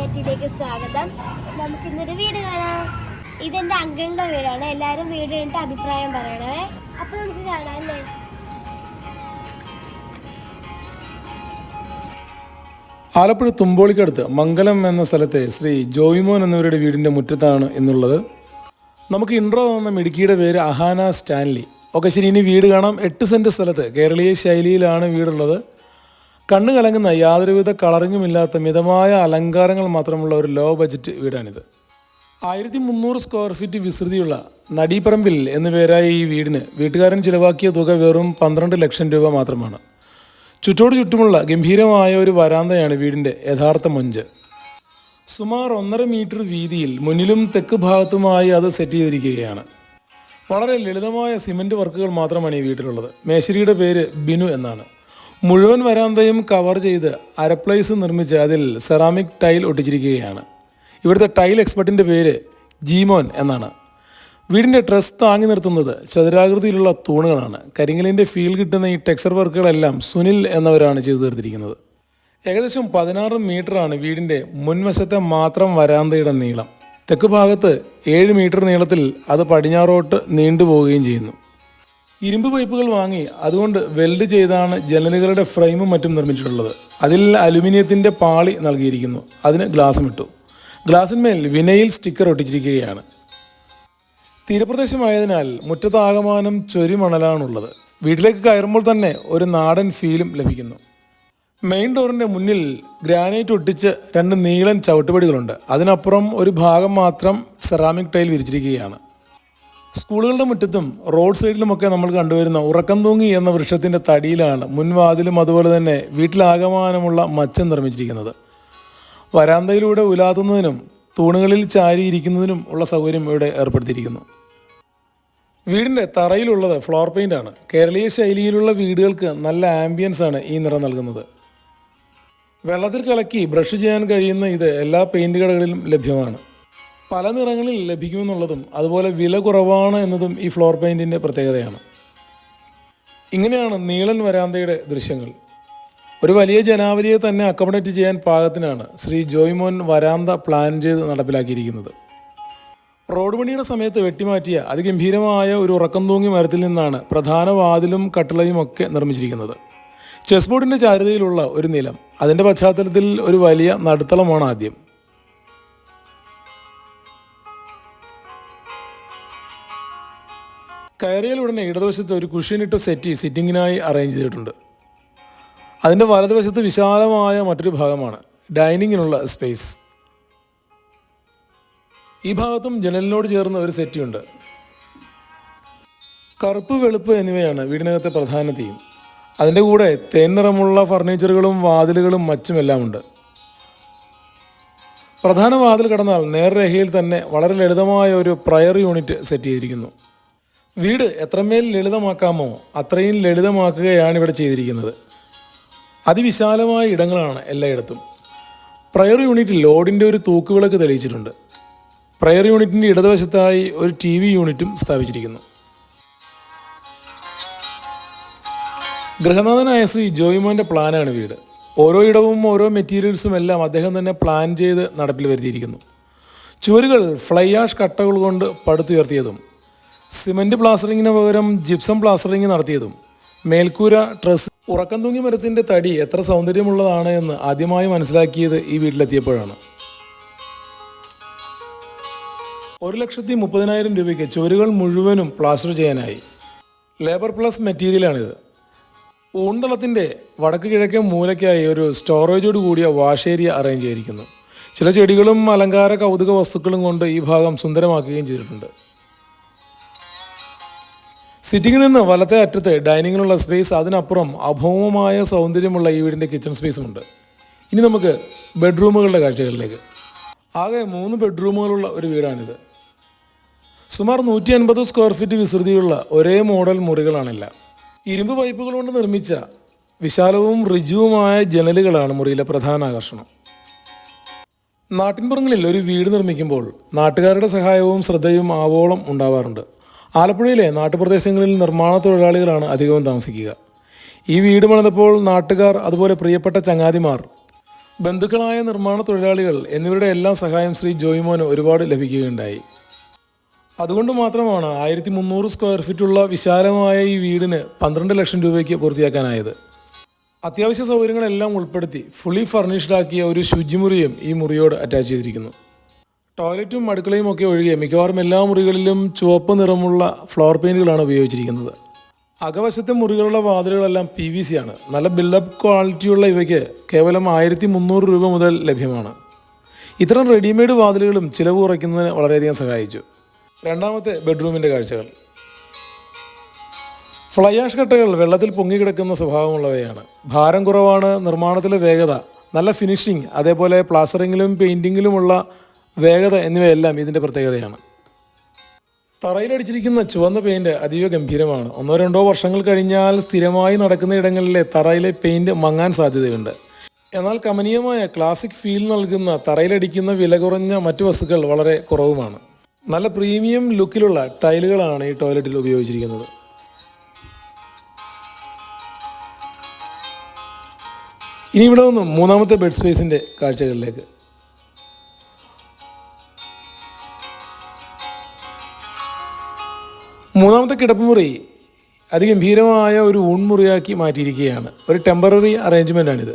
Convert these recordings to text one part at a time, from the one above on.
ക്രിയേറ്റിലേക്ക് സ്വാഗതം. നമുക്ക് ഇന്നൊരു വീട് കാണാം. ഇതെന്റെ അംഗങ്ങളുടെ വീടാണ്. എല്ലാവരും വീട് കഴിഞ്ഞിട്ട് അഭിപ്രായം പറയണേ. അപ്പൊ നമുക്ക് കാണാം അല്ലേ? ആലപ്പുഴ തുമ്പോളിക്കടുത്ത് മംഗലം എന്ന സ്ഥലത്തെ ശ്രീ ജോയിമോൻ എന്നിവരുടെ വീടിന്റെ മുറ്റത്താണ് എന്നുള്ളത് നമുക്ക് ഇൻട്രോ തന്ന മിടുക്കിയുടെ പേര് അഹാന സ്റ്റാൻലി. ഒക്കെ ശരി ഇനി വീട് കാണാം. എട്ട് സെന്റ് സ്ഥലത്ത് കേരളീയ ശൈലിയിലാണ് വീടുള്ളത്. കണ്ണ് കലങ്ങുന്ന യാതൊരുവിധ കളറിങ്ങുമില്ലാത്ത മിതമായ അലങ്കാരങ്ങൾ മാത്രമുള്ള ഒരു ലോ ബജറ്റ് വീടാണിത്. ആയിരത്തി മുന്നൂറ് സ്ക്വയർ ഫീറ്റ് വിസ്തൃതിയുള്ള നടീപ്പറമ്പിൽ എന്നു പേരായ ഈ വീടിന് വീട്ടുകാരൻ ചിലവാക്കിയ തുക വെറും പന്ത്രണ്ട് ലക്ഷം രൂപ മാത്രമാണ്. ചുറ്റോട് ചുറ്റുമുള്ള ഗംഭീരമായ ഒരു വരാന്തയാണ് വീടിന്റെ യഥാർത്ഥ മൊഞ്ച്. സുമാർ ഒന്നര മീറ്റർ വീതിയിൽ മുന്നിലും തെക്ക് ഭാഗത്തുമായി അത് സെറ്റ് ചെയ്തിരിക്കുകയാണ്. വളരെ ലളിതമായ സിമന്റ് വർക്കുകൾ മാത്രമാണ് ഈ വീട്ടിലുള്ളത്. മേശരിയുടെ പേര് ബിനു എന്നാണ്. മുഴുവൻ വരാന്തയും കവർ ചെയ്ത് അരപ്ലൈസ് നിർമ്മിച്ച് അതിൽ സെറാമിക് ടൈൽ ഒട്ടിച്ചിരിക്കുകയാണ്. ഇവിടുത്തെ ടൈൽ എക്സ്പെർട്ടിന്റെ പേര് ജീമോൻ എന്നാണ്. വീടിന്റെ ട്രസ് താങ്ങി നിർത്തുന്നത് ചതുരാകൃതിയിലുള്ള തൂണുകളാണ്. കരിങ്കലിന്റെ ഫീൽ കിട്ടുന്ന ഈ ടെക്സ്ചർ വർക്കുകളെല്ലാം സുനിൽ എന്നവരാണ് ചെയ്തു തീർത്തിരിക്കുന്നത്. ഏകദേശം പതിനാറ് മീറ്ററാണ് വീടിന്റെ മുൻവശത്തെ മാത്രം വരാന്തയുടെ നീളം. തെക്ക് ഭാഗത്ത് ഏഴ് മീറ്റർ നീളത്തിൽ അത് പടിഞ്ഞാറോട്ട് നീണ്ടുപോവുകയും ചെയ്യുന്നു. ഇരുമ്പ് പൈപ്പുകൾ വാങ്ങി അതുകൊണ്ട് വെൽഡ് ചെയ്താണ് ജനലുകളുടെ ഫ്രെയിമും മറ്റും നിർമ്മിച്ചിട്ടുള്ളത്. അതിൽ അലുമിനിയത്തിന്റെ പാളി നൽകിയിരിക്കുന്നു. അതിന് ഗ്ലാസും ഇട്ടു. ഗ്ലാസിന്മേൽ വിനയിൽ സ്റ്റിക്കർ ഒട്ടിച്ചിരിക്കുകയാണ്. തീരപ്രദേശമായതിനാൽ മുറ്റത്താകമാനം ചൊരിമണലാണുള്ളത്. വീട്ടിലേക്ക് കയറുമ്പോൾ തന്നെ ഒരു നാടൻ ഫീലും ലഭിക്കുന്നു. മെയിൻ ഡോറിന്റെ മുന്നിൽ ഗ്രാനൈറ്റ് ഒട്ടിച്ച് രണ്ട് നീളൻ ചവിട്ടുപടികളുണ്ട്. അതിനപ്പുറം ഒരു ഭാഗം മാത്രം സെറാമിക് ടൈൽ വിരിച്ചിരിക്കുകയാണ്. സ്കൂളുകളുടെ മുറ്റത്തും റോഡ് സൈഡിലുമൊക്കെ നമ്മൾ കണ്ടുവരുന്ന ഉറക്കം തൂങ്ങി എന്ന വൃക്ഷത്തിന്റെ തടിയിലാണ് മുൻവാതിലും അതുപോലെ തന്നെ വീട്ടിലാകമാനമുള്ള മച്ചം നിർമ്മിച്ചിരിക്കുന്നത്. വരാന്തയിലൂടെ ഉലാത്തുന്നതിനും തൂണുകളിൽ ചാരിയിരിക്കുന്നതിനും ഉള്ള സൗകര്യം ഇവിടെ ഏർപ്പെടുത്തിയിരിക്കുന്നു. വീടിന്റെ തറയിലുള്ളത് ഫ്ലോർ പെയിന്റ് ആണ് കേരളീയ ശൈലിയിലുള്ള വീടുകൾക്ക് നല്ല ആംബിയൻസ് ആണ് ഈ നിറം നൽകുന്നത്. വെള്ളത്തിൽ കലക്കി ബ്രഷ് ചെയ്യാൻ കഴിയുന്ന ഇത് എല്ലാ പെയിന്റ് കടകളിലും ലഭ്യമാണ്. പല നിറങ്ങളിൽ ലഭിക്കുമെന്നുള്ളതും അതുപോലെ വില കുറവാണ് എന്നതും ഈ ഫ്ലോർ പെയിന്റിന്റെ പ്രത്യേകതയാണ്. ഇങ്ങനെയാണ് നീളൻ വരാന്തയുടെ ദൃശ്യങ്ങൾ. ഒരു വലിയ ജനാവലിയെ തന്നെ അക്കോമഡേറ്റ് ചെയ്യാൻ പാകത്തിനാണ് ശ്രീ ജോയ്മോൻ വരാന്ത പ്ലാൻ ചെയ്ത് നടപ്പിലാക്കിയിരിക്കുന്നത്. റോഡ് പണിയുടെ സമയത്ത് വെട്ടിമാറ്റിയ അതിഗംഭീരമായ ഒരു ഉറക്കം തൂങ്ങി മരത്തിൽ നിന്നാണ് പ്രധാന വാതിലും കട്ടിളയും ഒക്കെ നിർമ്മിച്ചിരിക്കുന്നത്. ചെസ് ബോർഡിന്റെ ചാരുതയിലുള്ള ഒരു നിലം. അതിന്റെ പശ്ചാത്തലത്തിൽ ഒരു വലിയ നടുത്തളമാണ് ആദ്യം. കയറിയാൽ ഉടനെ ഇടതുവശത്ത് ഒരു കുഷ്യനിട്ട സെറ്റി സിറ്റിങ്ങിനായി അറേഞ്ച് ചെയ്തിട്ടുണ്ട്. അതിന്റെ വലതുവശത്ത് വിശാലമായ മറ്റൊരു ഭാഗമാണ് ഡൈനിങ്ങിനുള്ള സ്പേസ് ഈ ഭാഗത്തും ജനലിനോട് ചേർന്ന ഒരു സെറ്റിയുണ്ട് കറുപ്പ് വെളുപ്പ് എന്നിവയാണ് വീടിനകത്തെ പ്രധാന തീം അതിന്റെ കൂടെ തേൻ നിറമുള്ള ഫർണിച്ചറുകളും വാതിലുകളും മറ്റുമെല്ലാം ഉണ്ട്. പ്രധാന വാതിൽ കടന്നാൽ നേർരേഖയിൽ തന്നെ വളരെ ലളിതമായ ഒരു പ്രയർ യൂണിറ്റ് സെറ്റ് ചെയ്തിരിക്കുന്നു. വീട് എത്രമേൽ ലളിതമാക്കാമോ അത്രയും ലളിതമാക്കുകയാണ് ഇവിടെ ചെയ്തിരിക്കുന്നത്. അതിവിശാലമായ ഇടങ്ങളാണ് എല്ലായിടത്തും. പ്രയർ യൂണിറ്റിൽ ലോഡിന്റെ ഒരു തൂക്കുവിളക്ക് തെളിയിച്ചിട്ടുണ്ട്. പ്രയർ യൂണിറ്റിന്റെ ഇടതുവശത്തായി ഒരു ടി വി യൂണിറ്റും സ്ഥാപിച്ചിരിക്കുന്നു. ഗൃഹനാഥനായ ശ്രീ ജോയിമോന്റെ പ്ലാനാണ് വീട്. ഓരോ ഇടവും ഓരോ മെറ്റീരിയൽസും എല്ലാം അദ്ദേഹം തന്നെ പ്ലാൻ ചെയ്ത് നടപ്പിൽ വരുത്തിയിരിക്കുന്നു. ചുവരുകൾ ഫ്ലൈ ആഷ് കട്ടകൾ കൊണ്ട് പടുത്തുയർത്തിയതും സിമന്റ് പ്ലാസ്റ്ററിങ്ങിന് പകരം ജിപ്സം പ്ലാസ്റ്ററിങ് നടത്തിയതും. മേൽക്കൂര ട്രസ് ഉറക്കം തൂങ്ങി മരത്തിന്റെ തടി എത്ര സൗന്ദര്യമുള്ളതാണ് എന്ന് ആദ്യമായി മനസ്സിലാക്കിയത് ഈ വീട്ടിലെത്തിയപ്പോഴാണ്. ഒരു ലക്ഷത്തി മുപ്പതിനായിരം രൂപയ്ക്ക് ചുവരുകൾ മുഴുവനും പ്ലാസ്റ്റർ ചെയ്യാനായി. Labour plus മെറ്റീരിയലാണിത്. ഊന്തളത്തിന്റെ വടക്ക് കിഴക്കേ മൂലയ്ക്കായി ഒരു സ്റ്റോറേജോട് കൂടിയ ഏരിയ അറേഞ്ച് ചെയ്തിരിക്കുന്നു. ചില ചെടികളും അലങ്കാര കൗതുക വസ്തുക്കളും കൊണ്ട് ഈ ഭാഗം സുന്ദരമാക്കുകയും ചെയ്തിട്ടുണ്ട്. സിറ്റിങ്ങിൽ നിന്ന് വലത്തെ അറ്റത്ത് ഡൈനിങ്ങിനുള്ള സ്പേസ് അതിനപ്പുറം അഭൗമമായ സൗന്ദര്യമുള്ള ഈ വീടിന്റെ കിച്ചൺ സ്പേസുമുണ്ട്. ഇനി നമുക്ക് ബെഡ്റൂമുകളുടെ കാഴ്ചകളിലേക്ക്. ആകെ മൂന്ന് ബെഡ്റൂമുകളുള്ള ഒരു വീടാണിത്. സുമാർ നൂറ്റി അൻപത് സ്ക്വയർ ഫീറ്റ് വിസ്തൃതിയുള്ള ഒരേ മോഡൽ മുറികളാണില്ല. ഇരുമ്പ് പൈപ്പുകൾ കൊണ്ട് നിർമ്മിച്ച വിശാലവും ഋജുവുമായ ജനലുകളാണ് മുറിയിലെ പ്രധാന ആകർഷണം. നാട്ടിൻപുറങ്ങളിൽ ഒരു വീട് നിർമ്മിക്കുമ്പോൾ നാട്ടുകാരുടെ സഹായവും ശ്രദ്ധയും ആവോളം ഉണ്ടാവാറുണ്ട്. ആലപ്പുഴയിലെ നാട്ടുപ്രദേശങ്ങളിൽ നിർമ്മാണ തൊഴിലാളികളാണ് അധികവും താമസിക്കുക. ഈ വീട് പണിതപ്പോൾ നാട്ടുകാർ അതുപോലെ പ്രിയപ്പെട്ട ചങ്ങാതിമാർ ബന്ധുക്കളായ നിർമ്മാണ തൊഴിലാളികൾ എന്നിവരുടെ എല്ലാ സഹായം ശ്രീ ജോയിമോന് ഒരുപാട് ലഭിക്കുകയുണ്ടായി. അതുകൊണ്ട് മാത്രമാണ് ആയിരത്തി മുന്നൂറ് സ്ക്വയർ ഫീറ്റുള്ള വിശാലമായ ഈ വീടിന് പന്ത്രണ്ട് ലക്ഷം രൂപയ്ക്ക് പൂർത്തിയാക്കാനായത്. അത്യാവശ്യ സൗകര്യങ്ങളെല്ലാം ഉൾപ്പെടുത്തി ഫുള്ളി ഫർണിഷ്ഡ് ആക്കിയ ഒരു ശുചിമുറിയും ഈ മുറിയോട് അറ്റാച്ച് ചെയ്തിരിക്കുന്നു. ടോയ്ലറ്റും അടുക്കളയും ഒക്കെ ഒഴികെ മിക്കവാറും എല്ലാ മുറികളിലും ചുവപ്പ് നിറമുള്ള ഫ്ലോർ പെയിന്റുകളാണ് ഉപയോഗിച്ചിരിക്കുന്നത്. അകവശത്തെ മുറികളുടെ വാതിലുകളെല്ലാം പി വി സി ആണ്. നല്ല ബിൽഡപ്പ് ക്വാളിറ്റിയുള്ള ഇവയ്ക്ക് കേവലം ആയിരത്തി മുന്നൂറ് രൂപ മുതൽ ലഭ്യമാണ്. ഇത്തരം റെഡിമെയ്ഡ് വാതിലുകളും ചിലവ് കുറയ്ക്കുന്നതിന് വളരെയധികം സഹായിച്ചു. രണ്ടാമത്തെ ബെഡ്റൂമിന്റെ കാഴ്ചകൾ. ഫ്ലൈ ആഷ് കട്ടകൾ വെള്ളത്തിൽ പൊങ്ങിക്കിടക്കുന്ന സ്വഭാവമുള്ളവയാണ്. ഭാരം കുറവാണ് നിർമ്മാണത്തിലെ വേഗത നല്ല ഫിനിഷിംഗ് അതേപോലെ പ്ലാസ്റ്ററിങ്ങിലും പെയിന്റിങ്ങിലുമുള്ള വേഗത എന്നിവയെല്ലാം ഇതിന്റെ പ്രത്യേകതയാണ്. തറയിലടിച്ചിരിക്കുന്ന ചുവന്ന പെയിന്റ് അതീവ ഗംഭീരമാണ്. ഒന്നോ രണ്ടോ വർഷങ്ങൾ കഴിഞ്ഞാൽ സ്ഥിരമായി നടക്കുന്ന ഇടങ്ങളിലെ തറയിലെ പെയിന്റ് മങ്ങാൻ സാധ്യതയുണ്ട്. എന്നാൽ കമനീയമായ ക്ലാസിക് ഫീൽ നൽകുന്ന തറയിലടിക്കുന്ന വില കുറഞ്ഞ മറ്റു വസ്തുക്കൾ വളരെ കുറവുമാണ്. നല്ല പ്രീമിയം ലുക്കിലുള്ള ടൈലുകളാണ് ഈ ടോയ്ലറ്റിൽ ഉപയോഗിച്ചിരിക്കുന്നത്. ഇനി ഇവിടെ നിന്നും മൂന്നാമത്തെ ബെഡ് സ്പേസിന്റെ കാഴ്ചകളിലേക്ക്. മൂന്നാമത്തെ കിടപ്പുമുറി അതിഗംഭീരമായ ഒരു ഊൺമുറിയാക്കി മാറ്റിയിരിക്കുകയാണ്. ഒരു ടെമ്പററി അറേഞ്ച്മെന്റാണിത്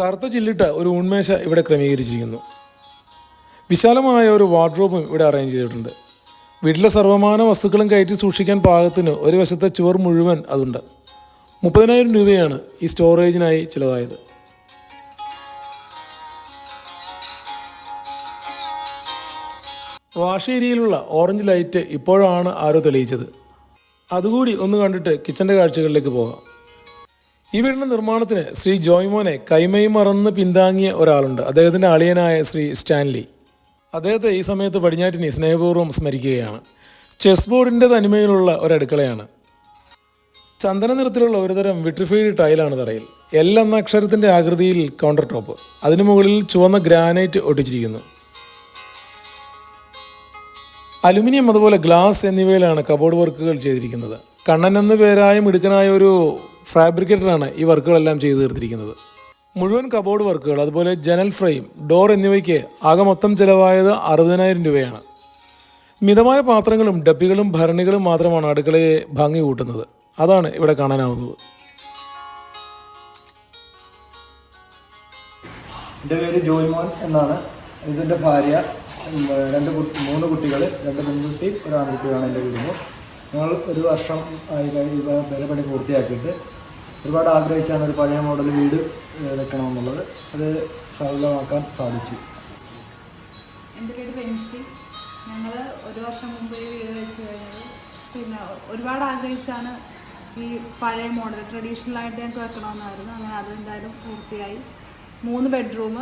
കറുത്ത ചില്ലിട്ട ഒരു ഊൺമേശ ഇവിടെ ക്രമീകരിച്ചിരിക്കുന്നു. വിശാലമായ ഒരു വാർഡ്രോബും ഇവിടെ അറേഞ്ച് ചെയ്തിട്ടുണ്ട്. വീട്ടിലെ സർവമാന വസ്തുക്കളും കയറ്റി സൂക്ഷിക്കാൻ പാകത്തിന് ഒരു വശത്തെ ചുവർ മുഴുവൻ അതുണ്ട്. മുപ്പതിനായിരം രൂപയാണ് ഈ സ്റ്റോറേജിനായി ചിലവായത്. വാഷ് ഏരിയയിലുള്ള ഓറഞ്ച് ലൈറ്റ് ഇപ്പോഴാണ് ആരോ തെളിയിച്ചത്. അതുകൂടി ഒന്ന് കണ്ടിട്ട് കിച്ചന്റെ കാഴ്ചകളിലേക്ക് പോകാം. ഈ വീടിന്റെ നിർമ്മാണത്തിന് ശ്രീ ജോയ്മോനെ കൈമയും മറന്ന് പിന്താങ്ങിയ ഒരാളുണ്ട്. അദ്ദേഹത്തിന്റെ അളിയനായ ശ്രീ സ്റ്റാൻലി. അദ്ദേഹത്തെ ഈ സമയത്ത് പടിഞ്ഞാറ്റിനെ സ്നേഹപൂർവം സ്മരിക്കുകയാണ്. ചെസ് ബോർഡിന്റെ തനിമയിലുള്ള ഒരടുക്കളയാണ്. ചന്ദന നിറത്തിലുള്ള ഒരുതരം വിട്രിഫൈഡ് ടൈലാണ് തറയിൽ. എൽ എന്ന അക്ഷരത്തിന്റെ ആകൃതിയിൽ കൗണ്ടർ ടോപ്പ്. അതിനു മുകളിൽ ചുവന്ന ഗ്രാനൈറ്റ് ഒട്ടിച്ചിരിക്കുന്നു. അലുമിനിയം അതുപോലെ ഗ്ലാസ് എന്നിവയിലാണ് കബോർഡ് വർക്കുകൾ ചെയ്തിരിക്കുന്നത്. കണ്ണൻ എന്ന പേരായ മിടുക്കനായ ഒരു ഫാബ്രിക്കേറ്ററാണ് ഈ വർക്കുകളെല്ലാം ചെയ്തു തീർത്തിരിക്കുന്നത്. മുഴുവൻ കബോർഡ് വർക്കുകൾ അതുപോലെ ജനൽ ഫ്രെയിം ഡോർ എന്നിവയ്ക്ക് ആകെ മൊത്തം ചിലവായത് അറുപതിനായിരം രൂപയാണ്. മിതമായ പാത്രങ്ങളും ഡപ്പികളും ഭരണികളും മാത്രമാണ് അടുക്കളയെ ഭംഗി കൂട്ടുന്നത്. അതാണ് ഇവിടെ കാണാനാവുന്നത്. എന്റെ പേര് ജോയ്മോൻ എന്നാണ്. ഇതിന്റെ ഭാര്യ രണ്ട് മൂന്ന് കുട്ടികൾ രണ്ട് പെൺകുട്ടി ഒരു ആൺകുട്ടിയാണ് എന്റെ കുടുംബം ഞങ്ങൾ ഒരു വർഷം ആയി കഴിഞ്ഞ് വിലപണി പൂർത്തിയാക്കിയിട്ട് ഒരുപാട് ആഗ്രഹിച്ചാണ് ഒരു പഴയ മോഡൽ വീട് വെക്കണമെന്നുള്ളത്. അത് സഫലമാക്കാൻ സാധിച്ചു. എന്റെ പേര് പെൻസി ഞങ്ങൾ ഒരു വർഷം മുമ്പ് ഈ വീട് വെച്ച് കഴിഞ്ഞത്. പിന്നെ ഒരുപാട് ആഗ്രഹിച്ചാണ് ഈ പഴയ മോഡൽ ട്രഡീഷണൽ ആയിട്ട് ഞങ്ങൾക്ക് വെക്കണമെന്നായിരുന്നു. അങ്ങനെ അത് എന്തായാലും പൂർത്തിയായി. മൂന്ന് ബെഡ്റൂം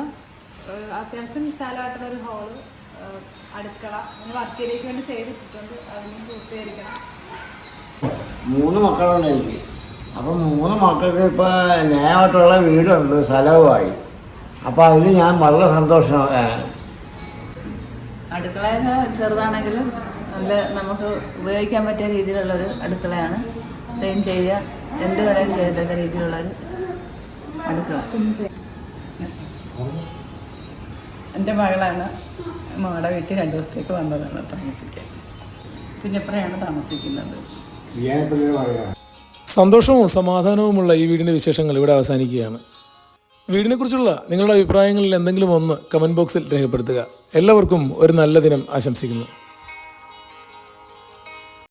അത്യാവശ്യം വിശാലമായിട്ടുള്ള ഒരു ഹോൾ അടുക്കള അങ്ങനെ വർക്കിലേക്ക് വേണ്ടി ചെയ്തിട്ടുണ്ട് അതിനും പൂർത്തീകരിക്കണം. മൂന്ന് മക്കളുണ്ട് എനിക്ക്. അപ്പം മൂന്ന് മക്കൾക്ക് ഇപ്പോൾ ന്യായമായിട്ടുള്ള വീടുണ്ട് സ്ഥലവുമായി. അപ്പോൾ അതിൽ ഞാൻ വളരെ സന്തോഷമാണ് അടുക്കള ചെറുതാണെങ്കിലും നല്ല നമുക്ക് ഉപയോഗിക്കാൻ പറ്റിയ രീതിയിലുള്ളൊരു അടുക്കളയാണ്. ക്ലീൻ ചെയ്യുക എന്ത് വേണമെങ്കിലും ചെയ്യത്തക്ക രീതിയിലുള്ളൊരു അടുക്കള. എന്റെ മകളാണ്. മകളുടെ വീട്ടിൽ രണ്ട് ദിവസത്തേക്ക് വന്നതാണ് താമസിക്കാൻ. കുഞ്ഞപ്പുറയാണ് താമസിക്കുന്നത്? സന്തോഷവും സമാധാനവുമുള്ള ഈ വീടിന്റെ വിശേഷങ്ങൾ ഇവിടെ അവസാനിക്കുകയാണ്. വീടിനെക്കുറിച്ചുള്ള നിങ്ങളുടെ അഭിപ്രായങ്ങളിൽ എന്തെങ്കിലും ഒന്ന് കമന്റ് ബോക്സിൽ രേഖപ്പെടുത്തുക. എല്ലാവർക്കും ഒരു നല്ല ദിനം ആശംസിക്കുന്നു.